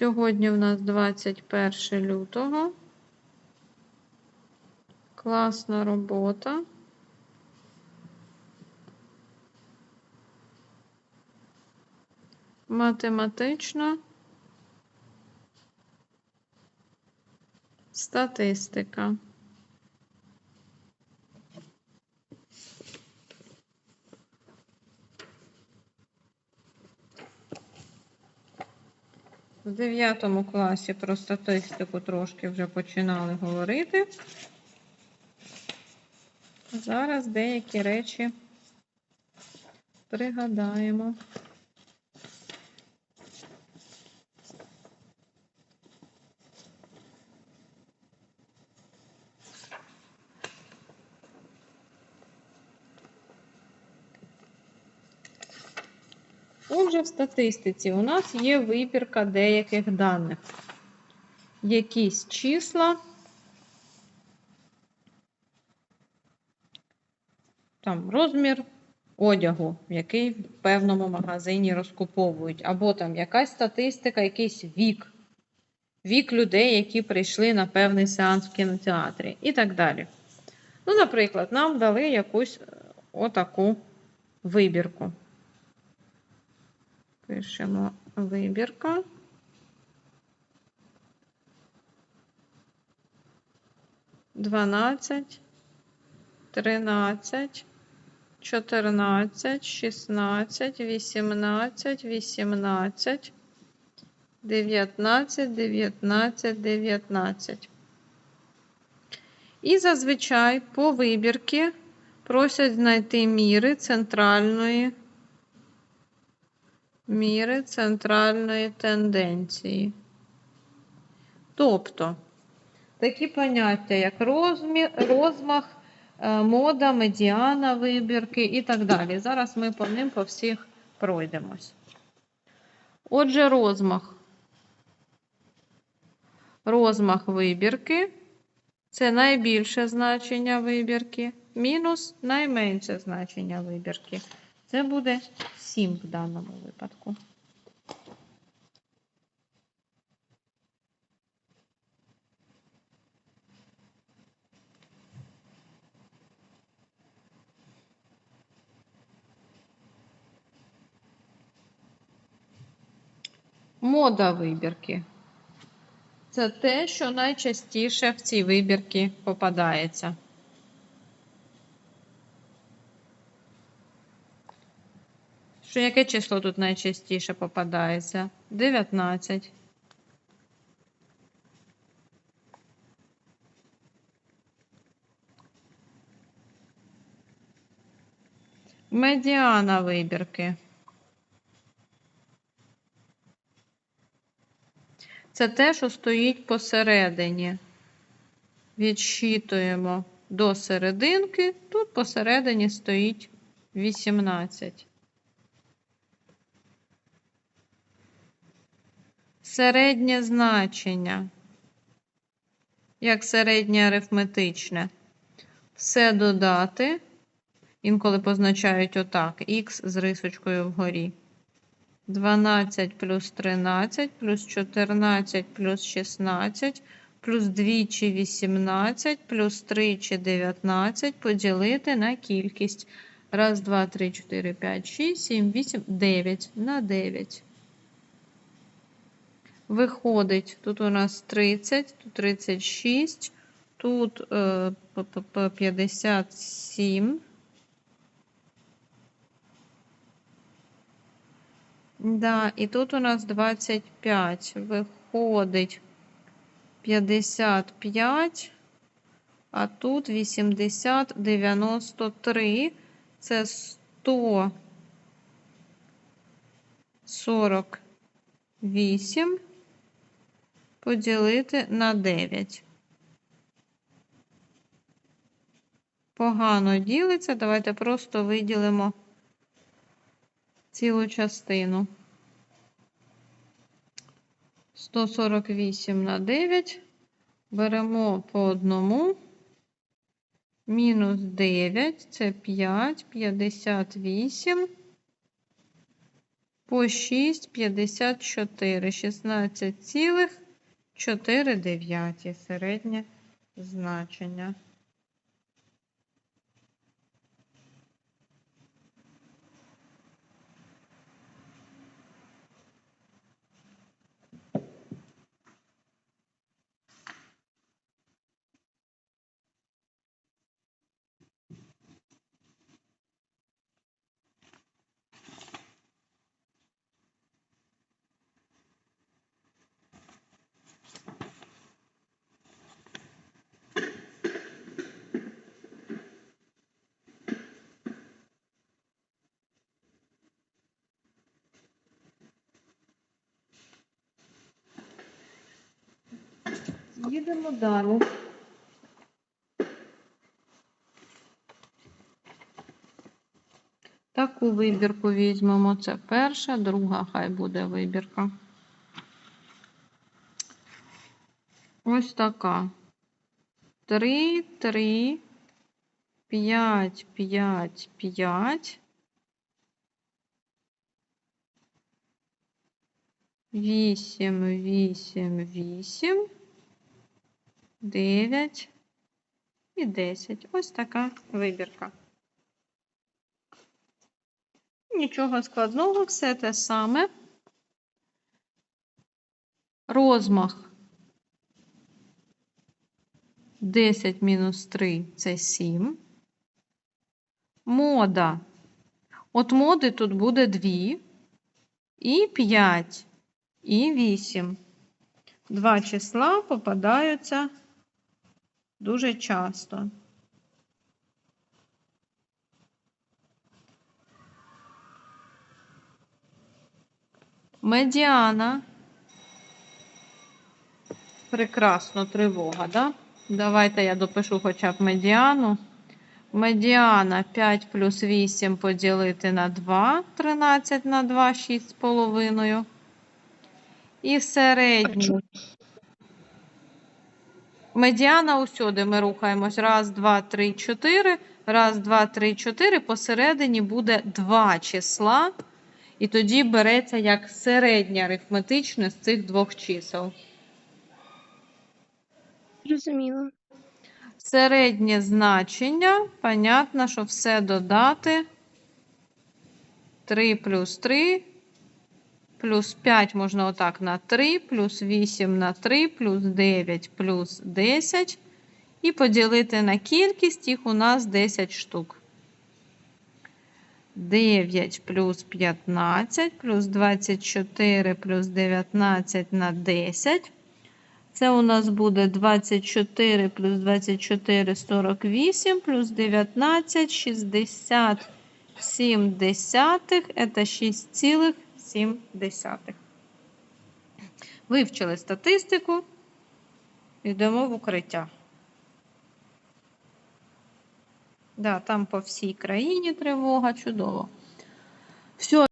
Сьогодні у нас 21 лютого. Класна робота. Математична статистика. 9 класі про статистику трошки вже починали говорити. Зараз деякі речі пригадаємо. Отже, в статистиці у нас є вибірка деяких даних. Якісь числа. Там розмір одягу, який в певному магазині розкуповують, або там якась статистика, якийсь вік, вік людей, які прийшли на певний сеанс в кінотеатрі, і так далі. Ну, наприклад, нам дали якусь е, отаку вибірку. Пишемо вибірка. Дванадцять, тринадцять, чотирнадцять, шістнадцять, вісімнадцять, вісімнадцять, дев'ятнадцять, дев'ятнадцять, дев'ятнадцять. І зазвичай по вибірки просять знайти міри центральної міри центральної тенденції. Тобто, такі поняття, як розмір, розмах, е, мода, медіана вибірки і так далі. Зараз ми по ним по всіх пройдемось. Отже, розмах. Розмах вибірки це найбільше значення вибірки, мінус найменше значення вибірки. Це буде 7 в даному випадку. Мода вибірки. Це те, що найчастіше в цій вибірці попадається. Що яке число тут найчастіше попадається? 19. Медіана вибірки. Це те, що стоїть посередині. Відщитуємо до серединки. Тут посередині стоїть 18. Середнє значення, як середнє арифметичне, все додати, інколи позначають отак, х з рисочкою вгорі. 12 плюс 13, плюс 14 плюс 16, плюс 2 чи 18, плюс 3 чи 19 поділити на кількість. Раз, два, три, 4, 5, 6, 7, 8, 9 на 9. Виходить, тут у нас 30, тут 36, тут е, 57. Да, і тут у нас 25. Виходить 55, а тут 80, 93. Це 148 поділити на 9. Погано ділиться. Давайте просто виділимо цілу частину. 148 на 9. Беремо по одному. Мінус 9 це 5, 58. по 6,54. 16,4 середнє значення. Їдемо далі. Таку вибірку візьмемо. Це перша, друга хай буде вибірка. Ось така. 3, 3, 5, 5, 5. 8, 8, 8. 9 і 10. Ось така вибірка. Нічого складного, все те саме. Розмах 10 мінус 3 це 7. Мода. От моди тут буде 2, і 5, і 8. Два числа попадаються дуже часто. Медіана. Прекрасно, тривога, да? Давайте я допишу хоча б медіану. Медіана 5 плюс 8 поділити на 2, 13 на 2, 6,5. І середню. Медіана усюди ми рухаємось. Раз, два, три, чотири. Раз, два, три, чотири. Посередині буде два числа. І тоді береться як середнє арифметичне з цих двох чисел. Зрозуміло. Середнє значення, понятно, що все додати. 3 плюс 3, плюс 5 можна отак на 3, плюс 8 на 3, плюс 9, плюс 10. І поділити на кількість, їх у нас 10 штук. 9 плюс 15, плюс 24, плюс 19 на 10. Це у нас буде 24 плюс 24 48 плюс 19 67 десятих. Це 6,7. Вивчили статистику. Йдемо в укриття. Да, там по всій країні тривога. Чудово. Все.